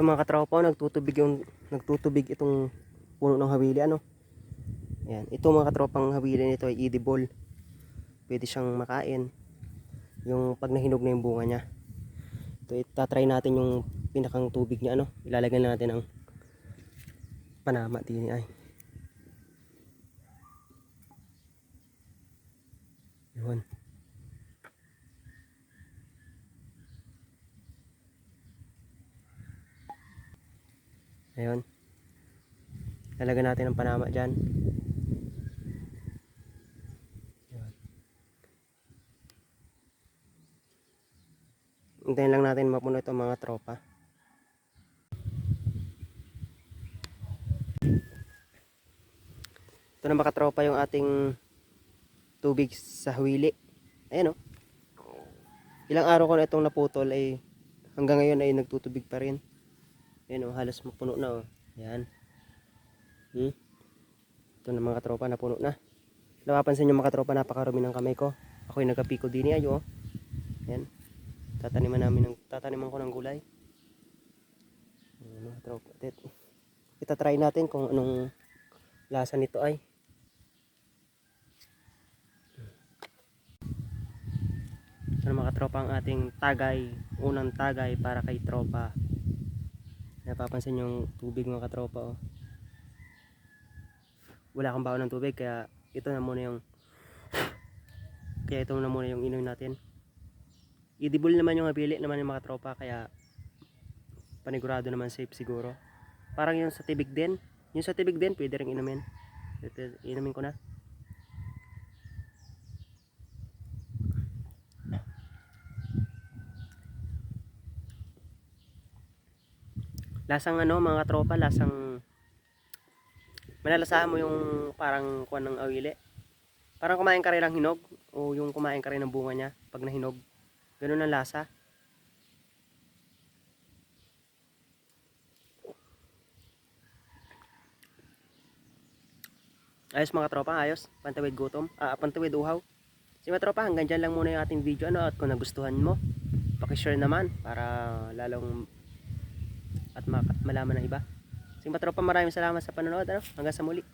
Ito mga katrapo, nagtutubig yung nagtutubig itong puno ng hawili ano. Ayan, ito mga katropang hawili nito ay edible. Pwede siyang makain. Yung pag nahinog na yung bunga niya. Ito itatry natin yung pinakang tubig niya ano. Ilalagay na natin ang panama din ay. Yun. Ayun. Lalagyan natin ang panama dyan. Hintayin lang natin mapuno ito mga tropa. Ito na mga tropa yung ating tubig sa hawili. Ayan o. Ilang araw ko na itong naputol ay hanggang ngayon ay nagtutubig pa rin. Ayan o, halos mapuno na o. Ayan. Hmm. Ito na mga tropa, napuno na. Napapansin nyo mga tropa, napakarami ng kamay ko. Ako'y nagkapiko din ayo. Ayan. Tataniman namin ng, tataniman ko ng gulay. Ayan mga tropa. Tit- Itatry natin kung anong lasa nito ay. Ito na mga tropa ang ating tagay. Unang tagay para kay tropa. Napapansin yung tubig mga katropa oh. Wala kang baon ng tubig kaya ito na muna yung kaya ito na muna yung inom natin. Edible naman yung habili naman yung mga tropa kaya panigurado naman safe siguro. Parang yung sa tibig din. Yung sa tibig din pwede rin inumin. Inumin ko na. Lasang ano mga tropa, lasang malalasahan mo yung parang kuan ng awili. Parang kumain ka rin ng hinog o yung kumain ka rin ng bunga niya pag nahinog. Ganun ang lasa. Ayos mga tropa, ayos. Pantawid gutom. Ah, pantawid uhaw. Si mga tropa, hanggang dyan lang muna yung ating video. Ano, at kung nagustuhan mo, pakishare naman para lalong at malaman ng iba. Sige mga tropa, maraming salamat sa panonood. Ano? Hanggang sa muli.